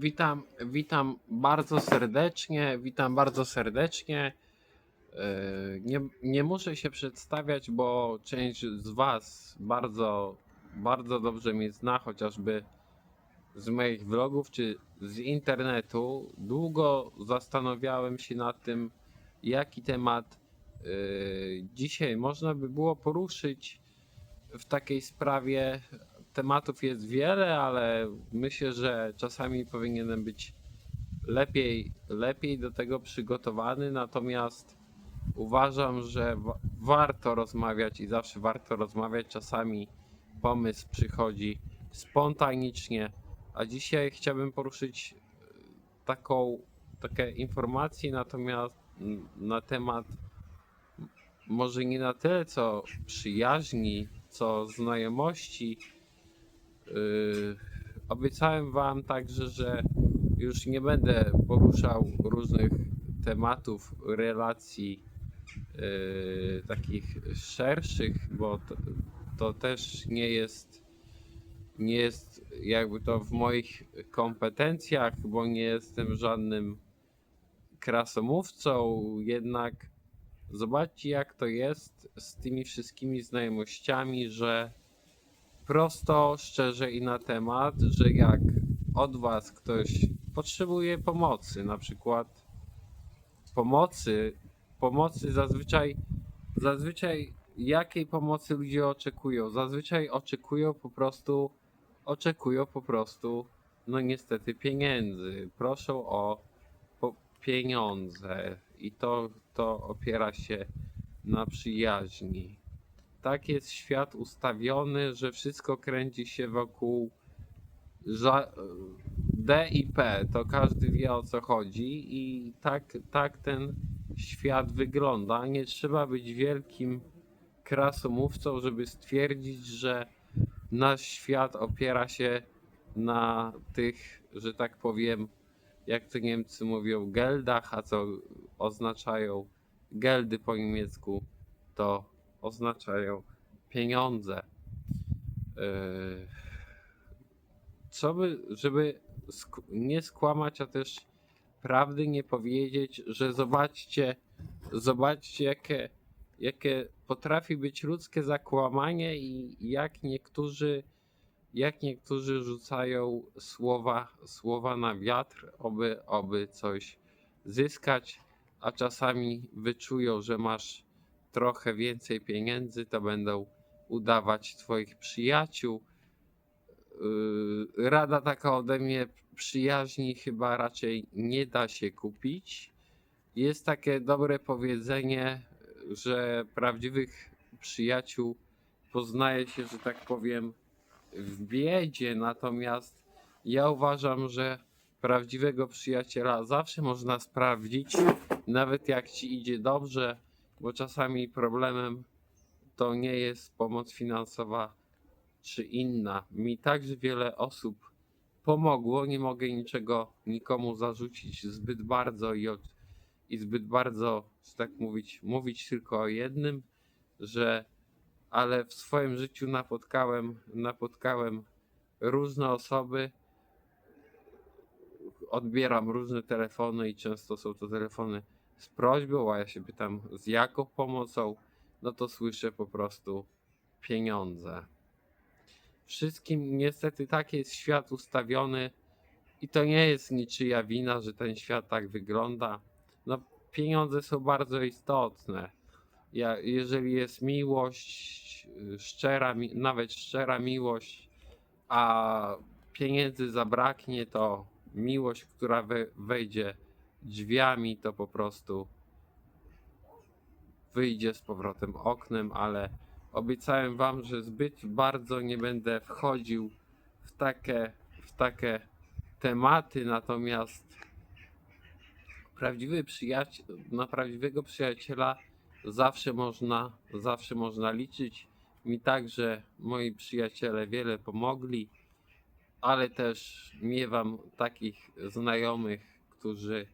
Witam, witam bardzo serdecznie, witam bardzo serdecznie. E, Nie, nie muszę się przedstawiać, bo część z Was bardzo, bardzo dobrze mnie zna, chociażby z moich vlogów czy z internetu. Długo zastanawiałem się nad tym, jaki temat e, dzisiaj można by było poruszyć w takiej sprawie. Tematów jest wiele, ale myślę, że czasami powinienem być lepiej, lepiej do tego przygotowany. Natomiast uważam, że wa- warto rozmawiać i zawsze warto rozmawiać. Czasami pomysł przychodzi spontanicznie, a dzisiaj chciałbym poruszyć e, taką takie informacje natomiast na temat może nie na tyle co przyjaźni, co znajomości. Yy, obiecałem Wam także, że już nie będę poruszał różnych tematów, relacji yy, takich szerszych, bo to, to też nie jest, nie jest jakby to w moich kompetencjach, bo nie jestem żadnym krasomówcą, jednak zobaczcie jak to jest z tymi wszystkimi znajomościami, że prosto, szczerze i na temat, że jak od Was ktoś potrzebuje pomocy, na przykład pomocy, pomocy zazwyczaj, zazwyczaj jakiej pomocy ludzie oczekują? Zazwyczaj oczekują po prostu, oczekują po prostu, no niestety pieniędzy. Proszą o pieniądze i to, to opiera się na przyjaźni tak jest świat ustawiony, że wszystko kręci się wokół D i P. To każdy wie o co chodzi i tak, tak ten świat wygląda. Nie trzeba być wielkim krasomówcą, żeby stwierdzić, że nasz świat opiera się na tych, że tak powiem, jak to Niemcy mówią, geldach, a co oznaczają geldy po niemiecku, to oznaczają pieniądze. Yy, Co by, żeby nie skłamać, a też prawdy nie powiedzieć, że zobaczcie, zobaczcie jakie, jakie potrafi być ludzkie zakłamanie i jak niektórzy, jak niektórzy rzucają słowa, słowa na wiatr, oby, oby coś zyskać, a czasami wyczują, że masz trochę więcej pieniędzy, to będą udawać twoich przyjaciół. Yy, Rada taka ode mnie przyjaźni chyba raczej nie da się kupić. Jest takie dobre powiedzenie, że prawdziwych przyjaciół poznaje się, że tak powiem, w biedzie, natomiast ja uważam, że prawdziwego przyjaciela zawsze można sprawdzić, nawet jak ci idzie dobrze, bo czasami problemem to nie jest pomoc finansowa czy inna. Mi także wiele osób pomogło, nie mogę niczego nikomu zarzucić zbyt bardzo i, od, i zbyt bardzo, że tak mówić, mówić tylko o jednym, że ale w swoim życiu napotkałem, napotkałem różne osoby, odbieram różne telefony i często są to telefony z prośbą, a ja się pytam z jaką pomocą, no to słyszę po prostu pieniądze. Wszystkim niestety tak jest świat ustawiony i to nie jest niczyja wina, że ten świat tak wygląda. No pieniądze są bardzo istotne. Ja, jeżeli jest miłość, szczera, nawet szczera miłość, a pieniędzy zabraknie, to miłość, która we, wejdzie drzwiami, to po prostu wyjdzie z powrotem oknem, ale obiecałem wam, że zbyt bardzo nie będę wchodził w takie, w takie tematy, natomiast prawdziwy przyjaciel, na prawdziwego przyjaciela zawsze można, zawsze można liczyć. Mi także moi przyjaciele wiele pomogli, ale też miewam takich znajomych, którzy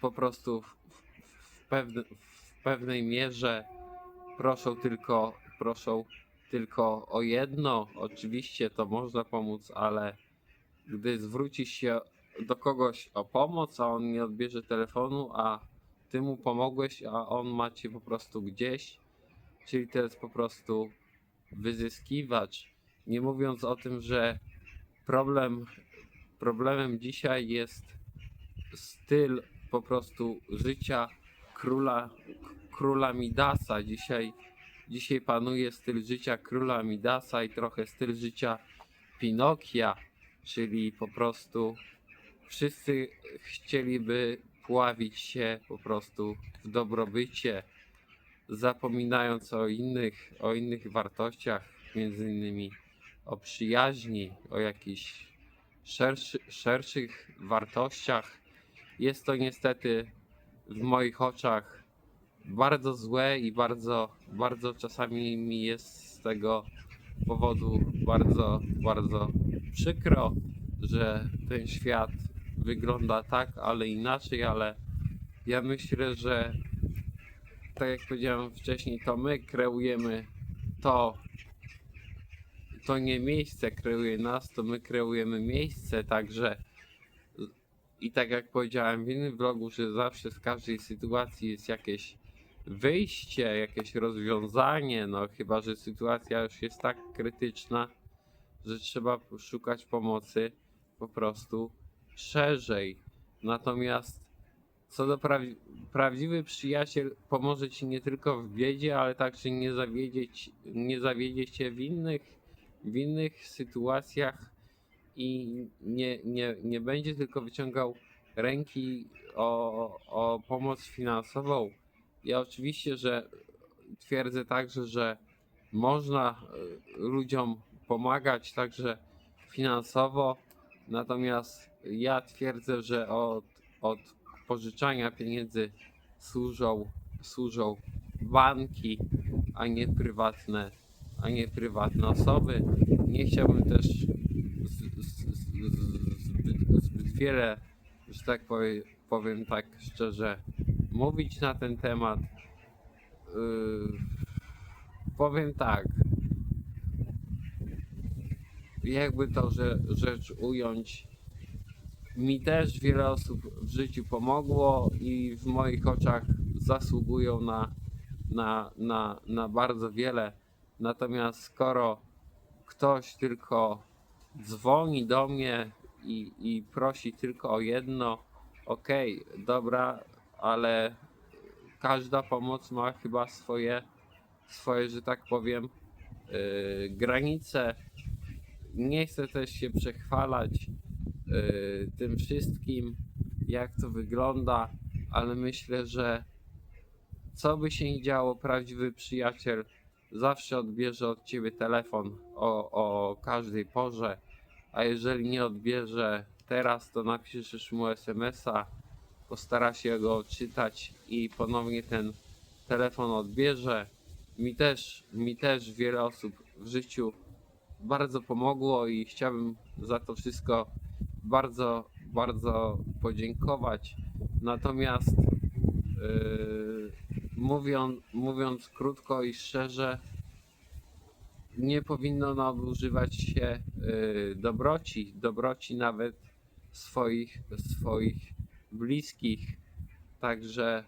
po prostu w, w, pewne, w pewnej mierze proszą tylko, proszą tylko o jedno. Oczywiście to można pomóc, ale gdy zwrócisz się do kogoś o pomoc, a on nie odbierze telefonu, a ty mu pomogłeś, a on ma cię po prostu gdzieś, czyli to jest po prostu wyzyskiwacz. Nie mówiąc o tym, że problem, problemem dzisiaj jest styl po prostu życia króla, króla Midasa. Dzisiaj, dzisiaj panuje styl życia króla Midasa i trochę styl życia Pinokia, czyli po prostu wszyscy chcieliby pławić się po prostu w dobrobycie, zapominając o innych, o innych wartościach, między innymi o przyjaźni, o jakichś szerszy, szerszych wartościach. Jest to niestety w moich oczach bardzo złe i bardzo, bardzo czasami mi jest z tego powodu bardzo, bardzo przykro, że ten świat wygląda tak, ale inaczej, ale ja myślę, że tak jak powiedziałem wcześniej, to my kreujemy to, to nie miejsce kreuje nas, to my kreujemy miejsce, także i tak jak powiedziałem w innym vlogu, że zawsze z każdej sytuacji jest jakieś wyjście, jakieś rozwiązanie, no chyba, że sytuacja już jest tak krytyczna, że trzeba szukać pomocy po prostu szerzej. Natomiast co do prawi- prawdziwy przyjaciel pomoże ci nie tylko w biedzie, ale także nie zawiedzie, ci- nie zawiedzie cię w innych, w innych sytuacjach i nie, nie, nie będzie tylko wyciągał ręki o, o pomoc finansową. Ja oczywiście, że twierdzę także, że można e, ludziom pomagać także finansowo, natomiast ja twierdzę, że od, od pożyczania pieniędzy służą, służą banki, a nie prywatne, a nie prywatne osoby. Nie chciałbym też z, z, z, z, zbyt, zbyt wiele, że tak powiem, powiem tak szczerze, mówić na ten temat. Yy, powiem tak. Jakby to że, rzecz ująć, mi też wiele osób w życiu pomogło i w moich oczach zasługują na, na, na, na bardzo wiele. Natomiast skoro ktoś tylko dzwoni do mnie i, i prosi tylko o jedno, okej, dobra, ale każda pomoc ma chyba swoje, swoje że tak powiem, yy, granice. Nie chcę też się przechwalać yy, tym wszystkim, jak to wygląda, ale myślę, że co by się nie działo, prawdziwy przyjaciel zawsze odbierze od ciebie telefon o, o każdej porze, a jeżeli nie odbierze teraz, to napiszesz mu SMS-a, postara się go odczytać i ponownie ten telefon odbierze. Mi też, mi też wiele osób w życiu bardzo pomogło i chciałbym za to wszystko bardzo, bardzo podziękować. Natomiast yy, mówiąc, mówiąc krótko i szczerze, nie powinno nadużywać się yy, dobroci, dobroci nawet swoich, swoich bliskich. Także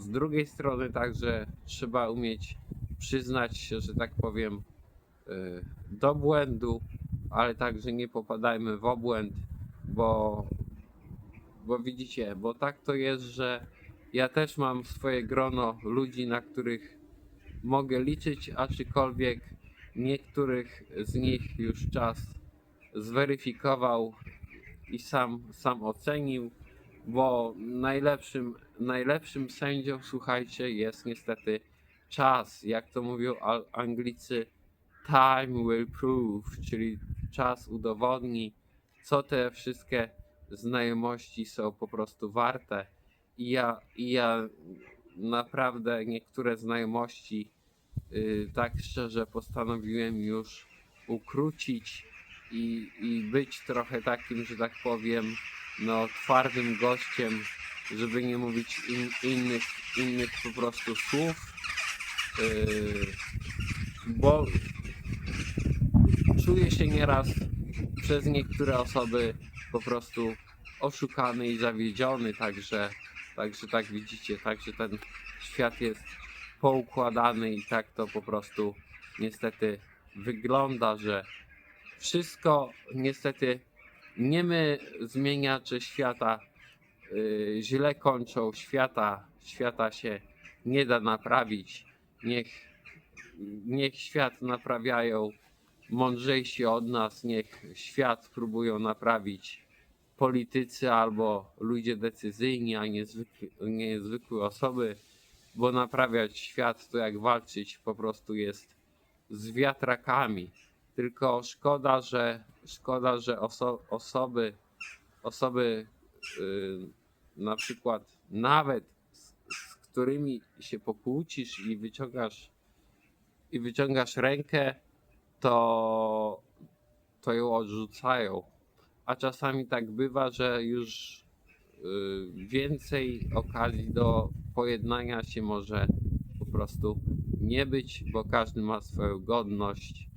z drugiej strony także trzeba umieć przyznać się, że tak powiem, yy, do błędu, ale także nie popadajmy w obłęd, bo, bo widzicie, bo tak to jest, że ja też mam swoje grono ludzi, na których mogę liczyć, aczkolwiek niektórych z nich już czas zweryfikował i sam, sam ocenił, bo najlepszym, najlepszym sędzią, słuchajcie, jest niestety czas, jak to mówią Anglicy, time will prove, czyli czas udowodni, co te wszystkie znajomości są po prostu warte. I ja, i ja naprawdę niektóre znajomości, yy, tak szczerze, postanowiłem już ukrócić i, i być trochę takim, że tak powiem, no twardym gościem, żeby nie mówić in, innych, innych po prostu słów. Yy, bo czuję się nieraz przez niektóre osoby po prostu oszukany i zawiedziony, także, także tak widzicie, także ten świat jest poukładany i tak to po prostu niestety wygląda, że wszystko niestety nie my zmieniacze świata yy, źle kończą, świata, świata się nie da naprawić. Niech, niech świat naprawiają mądrzejsi od nas, niech świat próbują naprawić politycy albo ludzie decyzyjni, a nie, zwykli, nie zwykłe osoby, bo naprawiać świat to jak walczyć po prostu jest z wiatrakami. Tylko szkoda, że szkoda, że oso, osoby, osoby yy, na przykład nawet z, z którymi się pokłócisz i wyciągasz i wyciągasz rękę, to, to ją odrzucają. A czasami tak bywa, że już y, więcej okazji do pojednania się może po prostu nie być, bo każdy ma swoją godność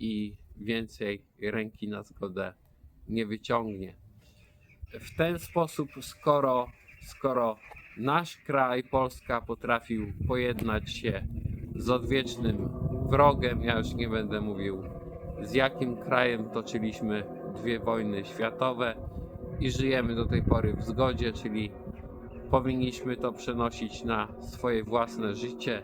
i więcej ręki na zgodę nie wyciągnie. W ten sposób, skoro, skoro nasz kraj, Polska, potrafił pojednać się z odwiecznym wrogiem, ja już nie będę mówił z jakim krajem toczyliśmy dwie wojny światowe i żyjemy do tej pory w zgodzie, czyli powinniśmy to przenosić na swoje własne życie.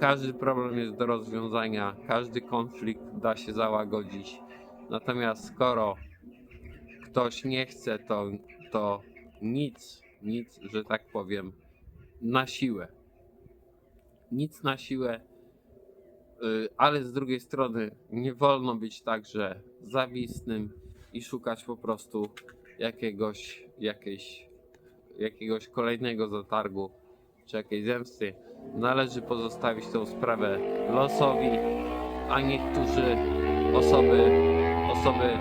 Każdy problem jest do rozwiązania, każdy konflikt da się załagodzić. Natomiast skoro ktoś nie chce, to, to nic, nic, że tak powiem, na siłę. Nic na siłę, y, ale z drugiej strony nie wolno być także zawistnym i szukać po prostu jakiegoś, jakiejś, jakiegoś kolejnego zatargu czy jakiejś zemsty. Należy pozostawić tę sprawę losowi, a niektórzy osoby, osoby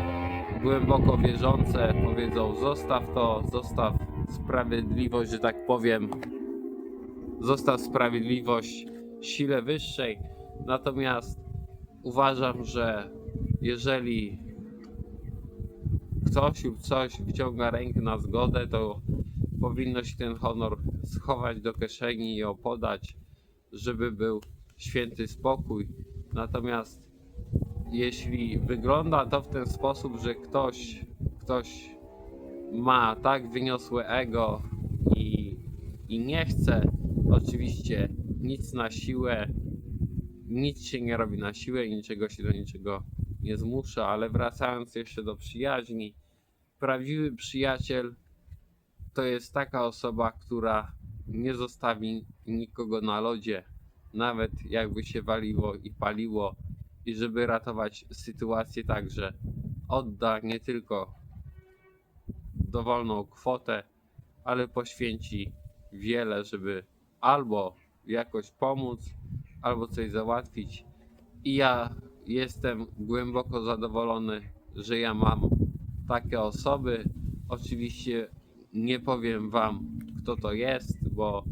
głęboko wierzące powiedzą zostaw to, zostaw sprawiedliwość, że tak powiem, zostaw sprawiedliwość sile wyższej. Natomiast uważam, że jeżeli ktoś lub coś wyciąga rękę na zgodę, to powinno się ten honor schować do kieszeni i opodać, żeby był święty spokój. Natomiast jeśli wygląda to w ten sposób, że ktoś, ktoś ma tak wyniosłe ego i, i nie chce oczywiście nic na siłę, nic się nie robi na siłę i niczego się do niczego nie zmusza, ale wracając jeszcze do przyjaźni, prawdziwy przyjaciel to jest taka osoba, która nie zostawi nikogo na lodzie, nawet jakby się waliło i paliło, i żeby ratować sytuację także odda nie tylko dowolną kwotę, ale poświęci wiele, żeby albo jakoś pomóc, albo coś załatwić. I ja jestem głęboko zadowolony, że ja mam takie osoby. Oczywiście nie powiem wam, kto to jest, bo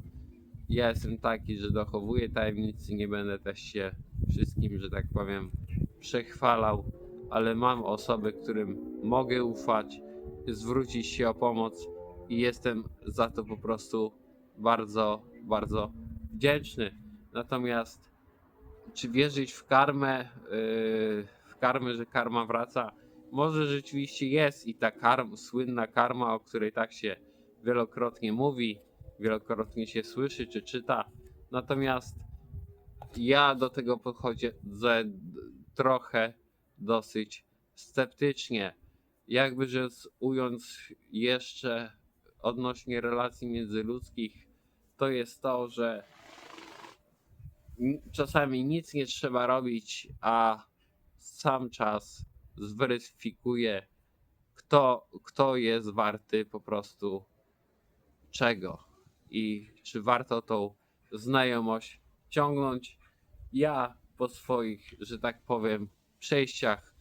ja jestem taki, że dochowuję tajemnicy, nie będę też się wszystkim, że tak powiem, przechwalał, ale mam osoby, którym mogę ufać, zwrócić się o pomoc i jestem za to po prostu bardzo, bardzo wdzięczny. Natomiast czy wierzyć w karmę, yy, w karmę, że karma wraca? Może rzeczywiście jest i ta karma, słynna karma, o której tak się wielokrotnie mówi, wielokrotnie się słyszy czy czyta. Natomiast ja do tego podchodzę trochę dosyć sceptycznie. Jakby rzec ując jeszcze odnośnie relacji międzyludzkich, to jest to, że czasami nic nie trzeba robić, a sam czas zweryfikuje, kto, kto jest warty po prostu czego i czy warto tą znajomość ciągnąć. Ja po swoich, że tak powiem, przejściach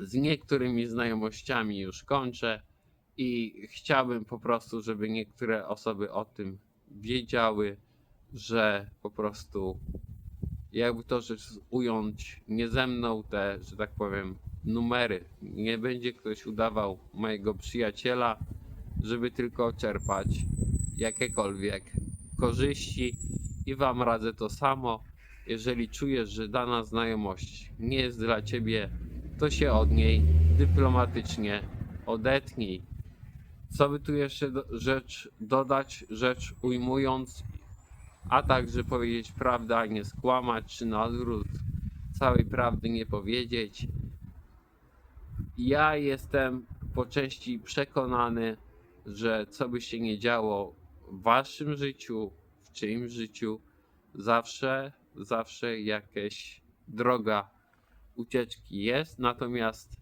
z niektórymi znajomościami już kończę i chciałbym po prostu, żeby niektóre osoby o tym wiedziały, że po prostu jakby to rzecz ująć, nie ze mną te, że tak powiem, numery. Nie będzie ktoś udawał mojego przyjaciela, żeby tylko czerpać jakiekolwiek korzyści i wam radzę to samo. Jeżeli czujesz, że dana znajomość nie jest dla ciebie, to się od niej dyplomatycznie odetnij. Co by tu jeszcze do, rzecz dodać, rzecz ujmując, a także powiedzieć prawdę, a nie skłamać, czy na odwrót całej prawdy nie powiedzieć. Ja jestem po części przekonany, że co by się nie działo w waszym życiu, w czyimś życiu, zawsze, zawsze jakaś droga ucieczki jest, natomiast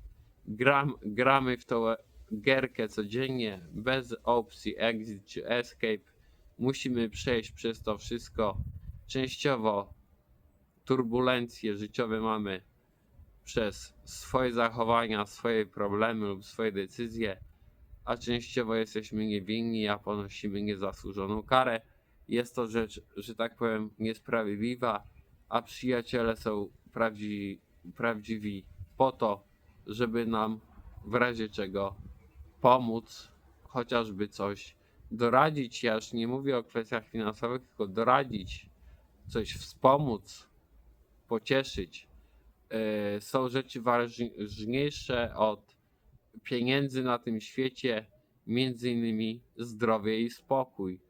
gram, gramy w tą gierkę codziennie, bez opcji exit czy escape. Musimy przejść przez to wszystko. Częściowo turbulencje życiowe mamy przez swoje zachowania, swoje problemy lub swoje decyzje, a częściowo jesteśmy niewinni, a ponosimy niezasłużoną karę. Jest to rzecz, że tak powiem, niesprawiedliwa, a przyjaciele są prawdziwi, prawdziwi po to, żeby nam w razie czego pomóc, chociażby coś doradzić. Ja już nie mówię o kwestiach finansowych, tylko doradzić, coś wspomóc, pocieszyć. Yy, Są rzeczy ważniejsze od pieniędzy na tym świecie, między innymi zdrowie i spokój.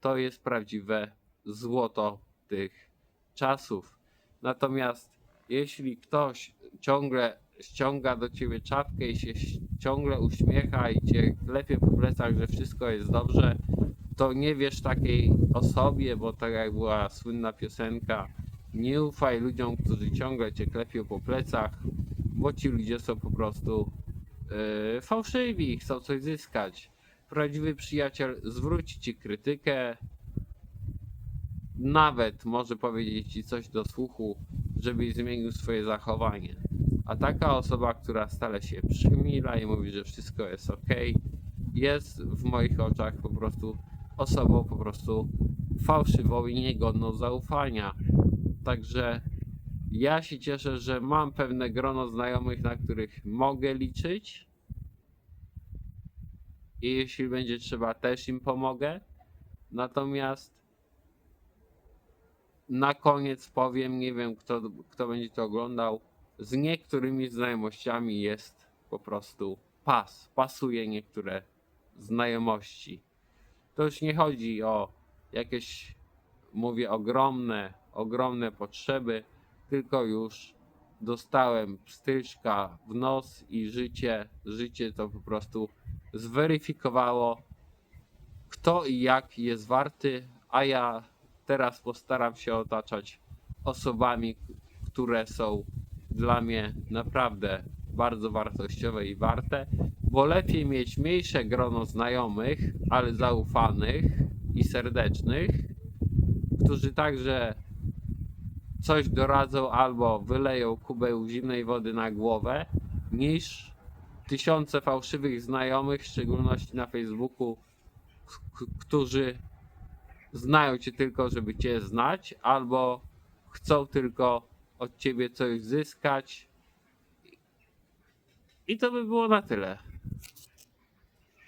To jest prawdziwe złoto tych czasów. Natomiast jeśli ktoś ciągle ściąga do ciebie czapkę i się ciągle uśmiecha i cię klepie po plecach, że wszystko jest dobrze, to nie wiesz takiej osobie, bo tak jak była słynna piosenka, nie ufaj ludziom, którzy ciągle cię klepią po plecach, bo ci ludzie są po prostu yy, fałszywi, chcą coś zyskać. Prawdziwy przyjaciel zwróci ci krytykę, nawet może powiedzieć ci coś do słuchu, żebyś zmienił swoje zachowanie. A taka osoba, która stale się przymila i mówi, że wszystko jest ok, jest w moich oczach po prostu osobą po prostu fałszywą i niegodną zaufania. Także ja się cieszę, że mam pewne grono znajomych, na których mogę liczyć. I jeśli będzie trzeba, też im pomogę. Natomiast na koniec powiem, nie wiem kto, kto będzie to oglądał, z niektórymi znajomościami jest po prostu pas. Pasuje niektóre znajomości. To już nie chodzi o jakieś, mówię, ogromne, ogromne potrzeby, tylko już dostałem pstryczka w nos i życie, życie to po prostu zweryfikowało, kto i jak jest warty, a ja teraz postaram się otaczać osobami, które są dla mnie naprawdę bardzo wartościowe i warte, bo lepiej mieć mniejsze grono znajomych, ale zaufanych i serdecznych, którzy także coś doradzą albo wyleją kubeł zimnej wody na głowę, niż tysiące fałszywych znajomych, w szczególności na Facebooku, którzy znają cię tylko, żeby cię znać, albo chcą tylko od ciebie coś zyskać. I to by było na tyle.